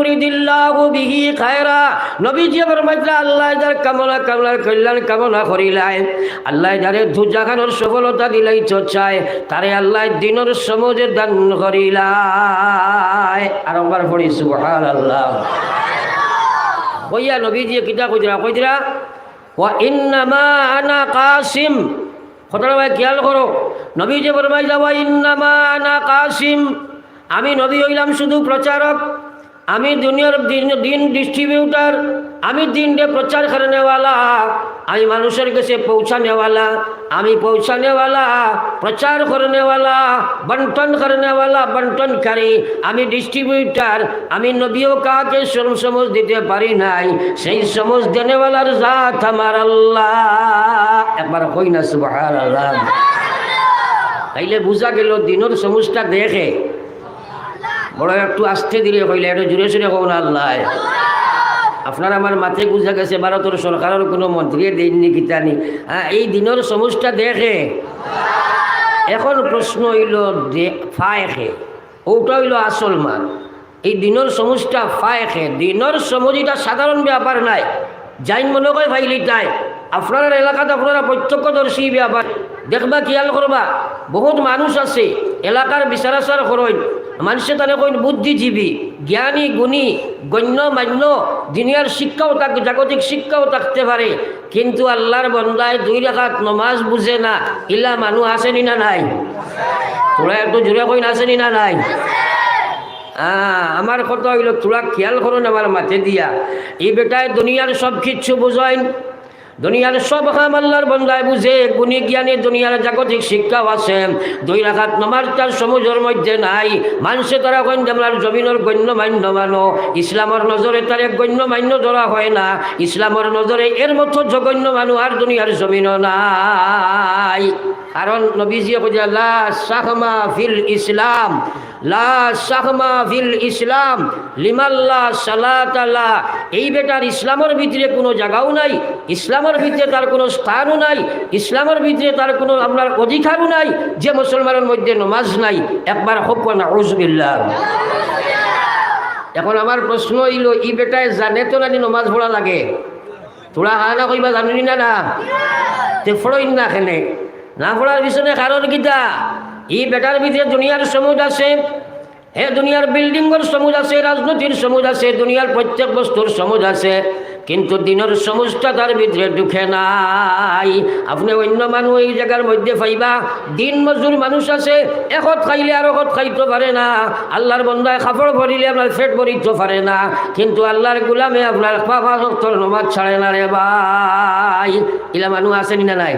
ইউরিদিল্লাহু বিহি খায়রা। নবীজি ফরমাইলা আল্লাহ যার কামনা, কামনার কল্যাণ কামনা করিলাই। আল্লাহ যারে দুজাখানোর সফলতা দিলাই চায়, তারে আল্লাহ দিনের সমাজে দান করিলাই। আর একবার পড়ি, সুবহানাল্লাহ। কইয়া নবীজি কিতা কইরা কইরা, ওয়া ইন্নামা আনা কাসিম। কথাটা ভাই খেয়াল করো। নবী যে ফরমাই যাওয়া ইন্নামা আনা কাসিম। আমি নবী হইলাম শুধু প্রচারক। আমি দুনিয়ার দিন দিন ডিস্ট্রিবিউটার আমি দিনকে প্রচার করেনেওয়ালা, আমি মানুষের কাছে পৌঁছানেওয়ালা, আমি পৌঁছানেওয়ালা, প্রচার করেনেওয়ালা, বন্টন করেনেওয়ালা, বন্টনকারী, আমি ডিস্ট্রিবিউটার আমি নবীও কাকে শ্রম সমজ দিতে পারি নাই, সেই সমজ দেনেওয়ালার জাত আমার আল্লাহ। একবার কই না আল্লাহ তাইলে বোঝা গেল, দিনের সমুজটা দেখে বড় একটু আস্তে দিলে কইলে একটু জুড়ে সুরে না আল্লাহ। আপনার আমার মাথায় বুঝা গেছে, ভারতের সরকারের কোনো মন্ত্রী দেননি কিতানি হ্যাঁ এই দিনের সমুজটা দেখে। এখন প্রশ্ন হইল ফায়খে। ওটা হইল আসল মান। এই দিনের সমুজটা ফায়খে। দিনের সমুজ এটা সাধারণ ব্যাপার নাই। যাইন মনে করে ভাইলি তাই আপনার এলাকাতে আপনারা প্রত্যক্ষদর্শী ব্যাপার। দেখবা, খেয়াল করবা, বহুত মানুষ আছে, এলাকার বিচারাচার করেন। মানুষে তাহলে কইন বুদ্ধিজীবী, জ্ঞানী, গুণী, গণ্য, মান্য দুনিয়ার শিক্ষাও থাক, জাগতিক শিক্ষাও থাকতে পারে, কিন্তু আল্লাহর বন্দায় দুই রেখাত নমাজ বুঝে না, ইলা মানুষ আসেনি না নাই? তোরা একটু জোরে কইন, আসেনি না নাই? আমার কথা হইল, তোরা খেয়াল করুন আমার মাথে দিয়া। এই বেটায় দুনিয়ার সব কিচ্ছু বুঝাইন দুনিয়ার সব হাম আল্লাহর বন্ধায় বুঝে, গুণী জ্ঞানী দুনিয়ার জাগতিক শিক্ষাও আছে। দুই রাখাত নমার তার সমুজের মধ্যে নাই। মানুষে তারা কইন আমরা জমিনের গণ্য মান্য মানো। ইসলামের নজরে তার এক গণ্য মান্য ধরা হয় না। ইসলামের নজরে এর মতো জঘন্য মানুষ আর দুনিয়ার জমিন নাই। কারণ নবীজিয়ে কইয়া লা ফিল ইসলাম, লা ফিল ইসলাম লিমাল্লা সালাতাল্লাহ এই বেটার ইসলামের ভিতরে কোনো জায়গাও নাই, ইসলামের ভিতরে তার কোনো স্থানও নাই, ইসলামের ভিতরে তার কোনো আপনার অধিকারও নাই, যে মুসলমানের মধ্যে নমাজ নাই। একবার হোক না উজবিল্লাহ এখন আমার প্রশ্ন হইল, ই বেটায় জানে তো নানি নমাজ পড়া লাগে? তোরা হানা কইবা জানি না না? তে ফড়ইন না খেনে না পড়ার পিছনে কারণ কিতা ই বেটার ভিতরে দুনিয়ার সমুদ আছে হে দুনিয়ার বিল্ডিংয়ের সমুদ আছে, রাজনীতির সমুদ আছে, দুনিয়ার প্রত্যেক বস্তুর সমুদ আছে, কিন্তু দিনের সমুজটা তার ভিতরে ঢুকে নাই। আপনি অন্য মানুষ এই জায়গার মধ্যে পাইবা, দিন মজুর মানুষ আছে, এখত খাইলে আর এখত খাইতে পারে না। আল্লাহর বন্ধায় কাপড় ভরিলে আপনার ফেট ভরিতে পারে না, কিন্তু আল্লাহর গুলামে আপনার পাপা নমাজ ছাড়ে না রে ভাই। ইলা মানুষ আসেনি না নাই?